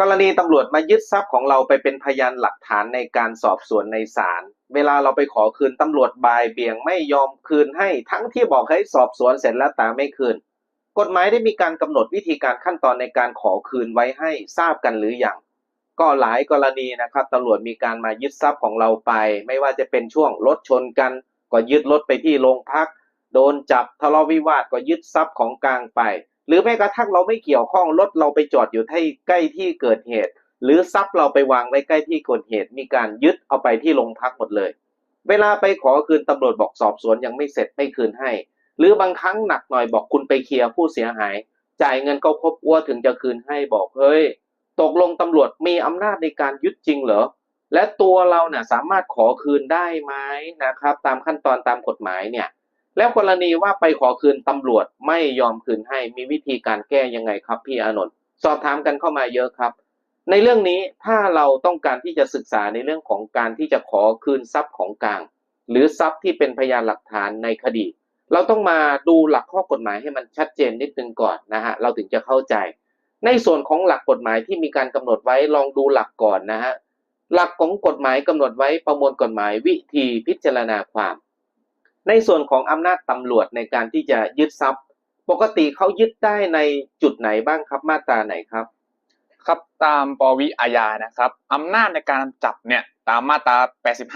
กรณีตำรวจมายึดทรัพย์ของเราไปเป็นพยานหลักฐานในการสอบสวนในศาล เวลาเราไปขอคืนตำรวจบายเบี่ยงไม่ยอมคืนให้ทั้งที่บอกให้สอบสวนเสร็จแล้วแต่ไม่คืน กฎหมายได้มีการกำหนดวิธีการขั้นตอนในการขอคืนไว้ให้ทราบกันหรือยังก็หลายกรณีนะครับตำรวจมีการมายึดทรัพย์ของเราไป ไม่ว่าจะเป็นช่วงรถชนกัน ก็ยึดรถไปที่โรงพัก โดนจับทะเลาะวิวาทก็ยึดทรัพย์ของกลางไป หรือแม้กระทั่งเราไม่เกี่ยวข้องรถเราไปจอดอยู่ที่ใกล้ที่เกิดเหตุ หรือทรัพย์เราไปวางไว้ใกล้ที่เกิดเหตุ มีการยึดเอาไปที่โรงพักหมดเลย เวลาไปขอคืนตำรวจบอกสอบสวนยังไม่เสร็จไม่คืนให้ หรือบางครั้งหนักหน่อยบอกคุณไปเคลียร์ผู้เสียหาย จ่ายเงินก็ครบอ้วถึงจะคืนให้บอกเฮ้ยตกลงตำรวจมีอำนาจในการยึดจริงเหรอและตัวเราเนี่ยสามารถขอคืนได้ไหมนะครับ ตามขั้นตอนตามกฎหมายเนี่ย แล้วกรณีว่าไปขอคืนตำรวจไม่ยอมคืนให้มีวิธีการแก้ยังไงครับพี่อานนท์สอบถามกันเข้ามาเยอะครับ ในเรื่องนี้ถ้าเราต้องการที่จะศึกษาในเรื่องของการที่จะขอคืนทรัพย์ของกลาง หรือทรัพย์ที่เป็นพยานหลักฐานในคดี เราต้องมาดูหลักข้อกฎหมายให้มันชัดเจนนิดนึงก่อนนะฮะเราถึงจะเข้าใจ ในส่วนของหลักกฎหมายที่มีการกำหนดไว้ลองดูหลักก่อนนะฮะหลักของกฎหมายกำหนดไว้ประมวลกฎหมายวิธีพิจารณาความ ในส่วนของอำนาจตำรวจในการที่จะยึดทรัพย์ ปกติเขายึดได้ในจุดไหนบ้างครับมาตราไหนครับ ครับตามปวิอาญานะครับอำนาจในการจับเนี่ยตามมาตรา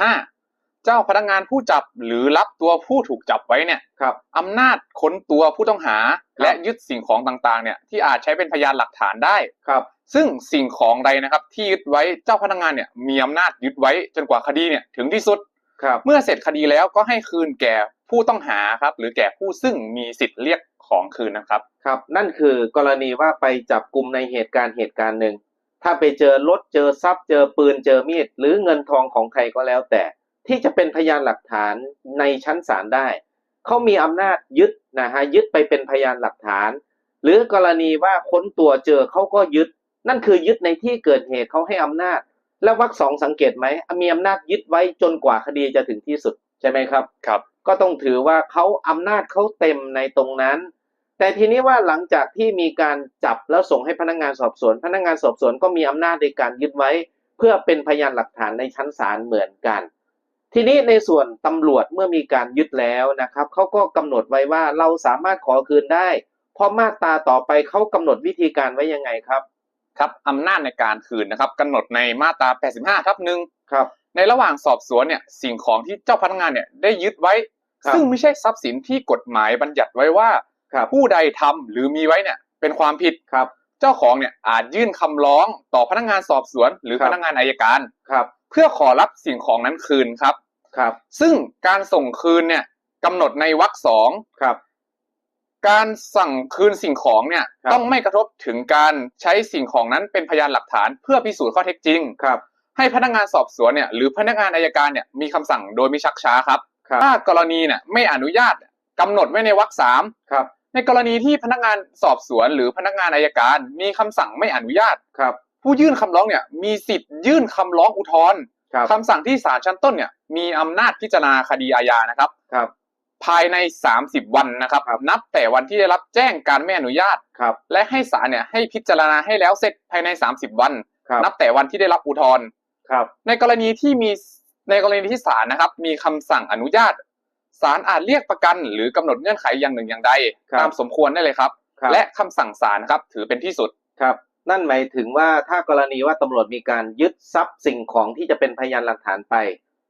85 เจ้าพนักงานผู้จับหรือรับตัวผู้ถูกจับไว้เนี่ยครับอำนาจค้นตัวผู้ต้องหาและยึดสิ่งของต่างๆเนี่ยที่อาจใช้เป็นพยานหลักฐานได้ครับ ซึ่งสิ่งของใดนะครับที่ยึดไว้เจ้าพนักงานเนี่ยมีอำนาจยึดไว้จนกว่าคดีเนี่ยถึงที่สุด ครับเมื่อเสร็จคดีแล้วก็ให้คืนแก่ผู้ต้องหาครับ หรือแก่ผู้ซึ่งมีสิทธิ์เรียกของคืนนะครับ ครับ นั่นคือกรณีว่าไปจับกลุ่มในเหตุการณ์เหตุการณ์หนึ่ง ถ้าไปเจอรถเจอทรัพย์ เจอปืนเจอมีด หรือเงินทองของใครก็แล้วแต่ ที่จะเป็นพยานหลักฐานในชั้นศาลได้เขามีอำนาจยึดนะฮะยึดไปเป็นพยานหลักฐาน หรือกรณีว่าค้นตัวเจอเขาก็ยึด นั่นคือยึดในที่เกิดเหตุเขาให้อำนาจ แล้ววรรคสองสังเกตไหมมีอำนาจยึดไว้จนกว่าคดีจะถึงที่สุดใช่ไหมครับครับ ก็ต้องถือว่าเขาอำนาจเขาเต็มในตรงนั้น แต่ทีนี้ว่าหลังจากที่มีการจับแล้วส่งให้พนักงานสอบสวน พนักงานสอบสวนก็มีอำนาจในการยึดไว้ เพื่อเป็นพยานหลักฐานในชั้นศาลเหมือนกัน ทีนี้ในส่วนตำรวจเมื่อมีการยึดแล้วนะครับเขาก็กำหนดไว้ว่าเราสามารถขอคืนได้ เพราะมาตราต่อไปเขากำหนดวิธีการไว้ยังไงครับ ครับอำนาจในการคืนนะครับกำหนดในมาตรา 85 ทับหนึ่งครับ ในระหว่างสอบสวนเนี่ยสิ่งของที่เจ้าพนักงานเนี่ยได้ยึดไว้ ครับซึ่งไม่ใช่ทรัพย์สินที่กฎหมายบัญญัติไว้ว่า ครับ ผู้ใดทำหรือมีไว้เนี่ยเป็นความผิด ครับ เจ้าของเนี่ยอาจยื่นคำร้องต่อพนักงานสอบสวน หรือครับ พนักงานอายการ ครับเพื่อขอรับสิ่งของนั้นคืนครับ ครับซึ่งการส่งคืนเนี่ยกำหนดในวรรคสองครับ การสั่งคืนสิ่งของเนี่ยครับ ต้องไม่กระทบถึงการใช้สิ่งของนั้นเป็นพยานหลักฐานเพื่อพิสูจน์ข้อเท็จจริง ครับ ให้พนักงานสอบสวนเนี่ยหรือพนักงานอายการเนี่ยมีคำสั่งโดยไม่ชักช้าครับ ครับ ถ้ากรณีเนี่ยไม่อนุญาตกำหนดไว้ในวรรคสามครับ ในกรณีที่พนักงานสอบสวน หรือพนักงานอายการมีคำสั่งไม่อนุญาต ครับ ผู้ยื่นคำร้องเนี่ยมีสิทธิ์ยื่นคำร้องอุทธรณ์ครับ คำสั่งที่ศาลชั้นต้นเนี่ยมีอำนาจพิจารณาคดีอาญานะครับ ครับ ภายใน 30 วันนะครับครับนับแต่วันที่ได้รับแจ้งการไม่อนุญาต ครับและให้ศาลเนี่ยให้พิจารณาให้แล้วเสร็จภายใน 30 วัน ครับนับแต่วันที่ได้รับอุทธรณ์ครับในกรณีที่มีในกรณีที่ศาลนะครับ มีคำสั่งอนุญาตศาลอาจเรียกประกัน หรือกำหนดเงื่อนไขอย่างหนึ่งอย่างใดครับ ตามสมควรได้เลยครับ ครับและคำสั่งศาลนะครับถือเป็นที่สุด ครับ นั่นหมายถึงว่าถ้ากรณีว่าตำรวจมีการยึดทรัพย์สิ่งของที่จะเป็นพยานหลักฐานไป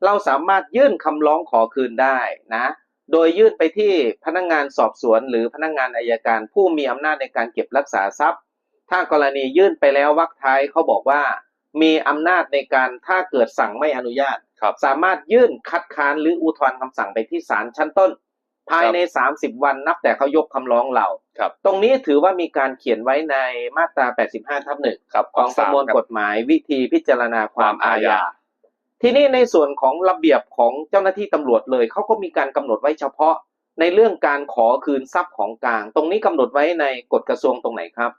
เราสามารถยื่นคำร้องขอคืนได้นะ โดยยื่นไปที่พนักงานสอบสวน หรือพนักงานอายการ ผู้มีอำนาจในการเก็บรักษาทรัพย์ ถ้ากรณียื่นไปแล้ววรรคท้ายเขาบอกว่า มีอำนาจในการถ้าเกิดสั่งไม่อนุญาตครับสามารถยื่นคัดค้านหรืออุทธรณ์คำสั่งไปที่ศาลชั้นต้น ภายใน 30 วันนับแต่เขายกคำร้องเราครับตรงนี้ถือว่ามีการเขียนไว้ในมาตรา 85 ทับหนึ่งครับของประมวลสามกฎหมายวิธีพิจารณาความอาความอาญาญา ทีนี้ในส่วนของระเบียบของเจ้าหน้าที่ตำรวจเลยเขาก็มีการกำหนดไว้เฉพาะ ในเรื่องการขอคืนทรัพย์ของกลาง ตรงนี้กำหนดไว้ในกฎกระทรวงตรงไหนครับ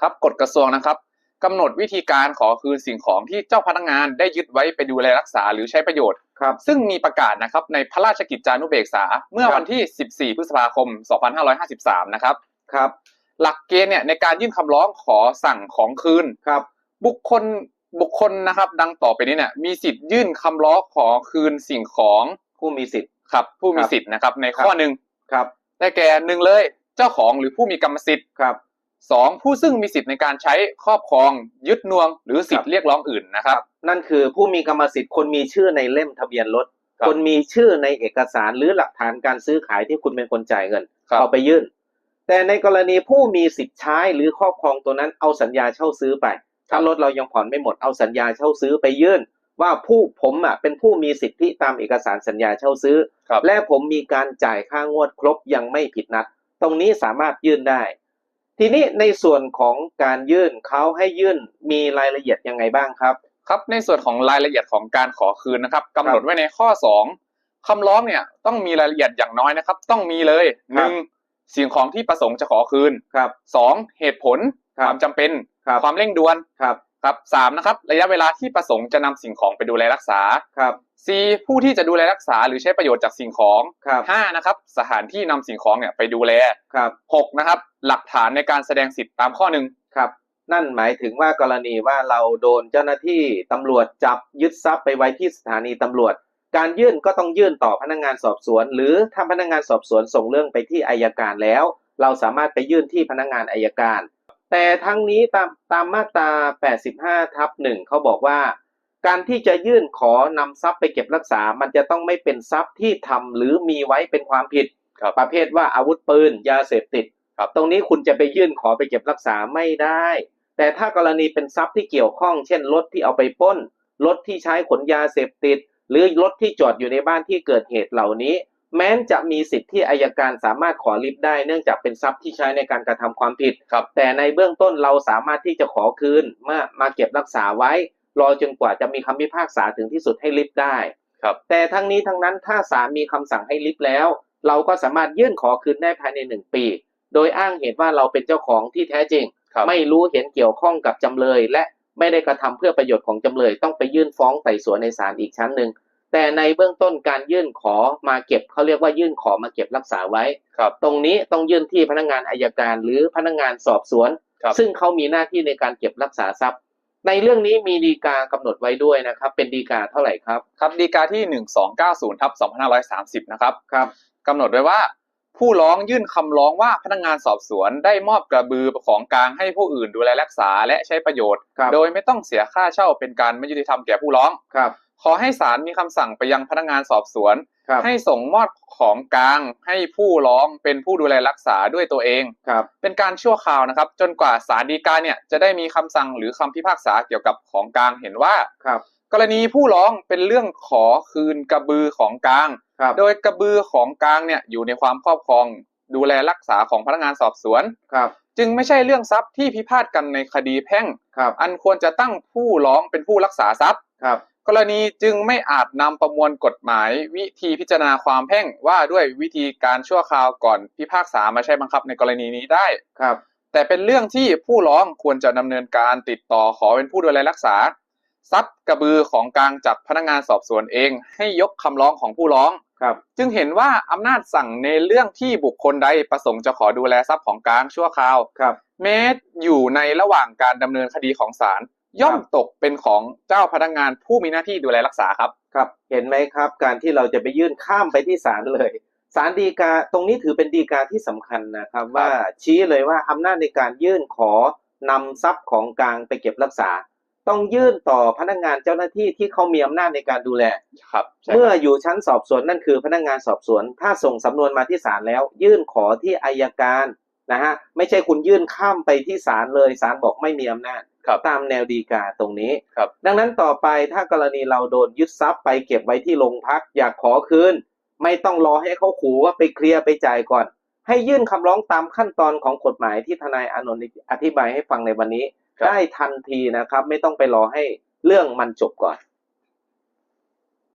ครับกฎกระทรวงนะครับกำหนดวิธีการขอคืนสิ่งของที่เจ้าพนักงานได้ยึดไว้ไปดูแลรักษาหรือใช้ประโยชน์ครับซึ่งมีประกาศนะครับในพระราชกิจจานุเบกษา เมื่อครับวันที่ 14 พฤษภาคม 2553 นะครับครับ หลักเกณฑ์เนี่ยในการยื่นคำร้องขอสั่งของคืนครับ บุคคล บุคคลนะครับ ดังต่อไปนี้เนี่ยมีสิทธิ์ยื่นคำร้องขอคืนสิ่งของผู้มีสิทธิ์ครับ ผู้มีครับสิทธิ์นะครับ ในครับข้อหนึ่งครับได้แก่หนึ่งเลยเจ้าของหรือผู้มีกรรมสิทธิ์ครับสองผู้ซึ่งมีสิทธิ์ในการใช้ครอบครองยึดนวง หรือสิทครัธิ์บเรียกร้องอื่นนะครับ นั่นคือผู้มีกรรมสิทธิ์คนมีชื่อในเล่มทะเบียนรถครับคนมีชื่อในเอกสารหรือหลักฐานการซื้อขายที่คุณเป็นคนจ่ายเงินครับเอาไปยื่น แต่ในกรณีผู้มีสิทธิ์ใช้หรือครอบครองตัวนั้นเอาสัญญาเช่าซื้อไป ถ้ารถเรายังผ่อนไม่หมดเอาสัญญาเช่าซื้อไปยื่น ว่าผู้ผมอะเป็นผู้มีสิทธิตามเอกสารสัญญาเช่าซื้อครับและผมมีการจ่ายค่างวดครบยังไม่ผิดนัด ตรงนี้สามารถยื่นได้ ทีนี้ในส่วนของการยื่นเขาให้ยื่นมีรายละเอียดยังไงบ้างครับ ครับในส่วนของรายละเอียดของการขอคืนนะครับกำหนดไว้ในข้อ 2คำร้องเนี่ยต้องมีรายละเอียดอย่างน้อยนะครับ ต้องมีเลยครัหบนึ่งสิ่งของที่ประสงค์จะขอคืนครับสองเหตุผล ครับความจำเป็นครับความเร่งด่วนครับครับสามนะครับระยะเวลาที่ประสงค์จะนำสิ่งของไปดูแลรักษาครับสี่ผู้ที่จะดูแลรักษาหรือใช้ประโยชน์จากสิ่งของครับห้านะครับสถานที่นำสิ่งของเนี่ยไปดูแลครับหกนะครับหลักฐานในการแสดงสิทธิ์ตามข้อหนึ่งครับนั่นหมายถึงว่ากรณีว่าเราโดนเจ้าหน้าที่ตำรวจจับยึดทรัพย์ไปไว้ที่สถานีตำรวจ การยื่นก็ต้องยื่นต่อพนักงานสอบสวน หรือถ้าพนักงานสอบสวนส่งเรื่องไปที่อายการแล้ว เราสามารถไปยื่นที่พนักงานอายการ แต่ทั้งนี้ตามตามมาตรา 85 ทับหนึ่งเขาบอกว่า การที่จะยื่นขอนำทรัพย์ไปเก็บรักษา มันจะต้องไม่เป็นทรัพย์ที่ทำหรือมีไว้เป็นความผิดครับประเภทว่าอาวุธปืน ยาเสพติดครับตรงนี้คุณจะไปยื่นขอไปเก็บรักษาไม่ได้ แต่ถ้ากรณีเป็นทรัพย์ที่เกี่ยวข้อง เช่นรถที่เอาไปปล้นรถที่ใช้ขนยาเสพติด หรือรถที่จอดอยู่ในบ้านที่เกิดเหตุเหล่านี้ แม้นจะมีสิทธิ์ที่อายการสามารถขอริบได้เนื่องจากเป็นทรัพย์ที่ใช้ในการกระทำความผิดครับแต่ในเบื้องต้นเราสามารถที่จะขอคืนมามาเก็บรักษาไว้ รอจนกว่าจะมีคำพิพากษาถึงที่สุดให้ริบได้ครับแต่ทั้งนี้ทั้งนั้นถ้าศาลมีคำสั่งให้ริบแล้ว เราก็สามารถยื่นขอคืนได้ภายในหนึ่งปี โดยอ้างเหตุว่าเราเป็นเจ้าของที่แท้จริงครับไม่รู้เห็นเกี่ยวข้องกับจำเลย และไม่ได้กระทำเพื่อประโยชน์ของจำเลย ต้องไปยื่นฟ้องไต่สวนในศาลอีกชั้นหนึ่ง แต่ในเบื้องต้นการยื่นขอมาเก็บเขาเรียกว่ายื่นขอมาเก็บรักษาไว้ ครับ ตรงนี้ต้องยื่นที่พนักงานอายการหรือพนักงานสอบสวน ครับซึ่งเขามีหน้าที่ในการเก็บรักษาทรัพย์ ในเรื่องนี้มีดีกากำหนดไว้ด้วยนะครับ เป็นดีกาเท่าไหร่ครับครับดีกาที่ 1290ทับ2530 นะครับครับ กำหนดไว้ว่า ผู้ร้องยื่นคำร้องว่าพนักงานสอบสวนได้มอบกระบือของกลางให้ผู้อื่นดูแลรักษาและใช้ประโยชน์ ครับ โดยไม่ต้องเสียค่าเช่าเป็นการไม่ยุติธรรมแก่ผู้ร้อง ครับ ขอให้ศาลมีคำสั่งไปยังพนักงานสอบสวน ครับให้ส่งมอบของกลางให้ผู้ร้องเป็นผู้ดูแลรักษาด้วยตัวเอง ครับเป็นการชั่วคราวนะครับ จนกว่าศาลฎีกาเนี่ยจะได้มีคำสั่งหรือคำพิพากษาเกี่ยวกับของกลางเห็นว่า ครับกรณีผู้ร้องเป็นเรื่องขอคืนกระบือของกลาง ครับโดยกระบือของกลางเนี่ยอยู่ในความครอบครอง ดูแลรักษาของพนักงานสอบสวน ครับจึงไม่ใช่เรื่องทรัพย์ที่พิพาทกันในคดีแพ่ง ครับอันควรจะตั้งผู้ร้องเป็นผู้รักษาทรัพย์ ครับ กรณีจึงไม่อาจนำประมวลกฎหมายวิธีพิจารณาความแพ่งว่าด้วยวิธีการชั่วคราวก่อนพิพากษามาใช้บังคับในกรณีนี้ได้ครับ แต่เป็นเรื่องที่ผู้ร้องควรจะดำเนินการติดต่อขอเป็นผู้ดูแลรักษา ทรัพย์กระบือของกลางจากพนักงานสอบสวนเอง ให้ยกคำร้องของผู้ร้องครับ จึงเห็นว่าอำนาจสั่งในเรื่องที่บุคคลใดประสงค์จะขอดูแลทรัพย์ของกลางชั่วคราวครับ แม้อยู่ในระหว่างการดำเนินคดีของศาล ย่อมครับตกเป็นของเจ้าพนักงานผู้มีหน้าที่ดูแลรักษาครับ ครับ เห็นไหมครับ การที่เราจะไปยื่นข้ามไปที่ศาลเลยศาลฎีกาตรงนี้ถือเป็นฎีกาที่สำคัญนะครับ ว่าชี้เลยว่าอำนาจในการยื่นขอนำทรัพย์ของกลางไปเก็บรักษา ต้องยื่นต่อพนักงานเจ้าหน้าที่ที่เขามีอำนาจในการดูแลครับใช่เมื่ออยู่ชั้นสอบสวนนั่นคือพนักงานสอบสวน ถ้าส่งสำนวนมาที่ศาลแล้ว ยื่นขอที่อายการ นะฮะไม่ใช่คุณยื่นข้ามไปที่ศาลเลยศาลบอกไม่มีอำนาจครับตามแนวดีกาตรงนี้ครับ ดังนั้นต่อไปถ้ากรณีเราโดนยึดทรัพย์ไปเก็บไว้ที่โรงพักอยากขอคืน ไม่ต้องรอให้เขาขู่ว่าไปเคลียร์ไปจ่ายก่อน ให้ยื่นคำร้องตามขั้นตอนของกฎหมายที่ทนายอานนท์อธิบายให้ฟังในวันนี้ครับได้ทันทีนะครับ ไม่ต้องไปรอให้เรื่องมันจบก่อน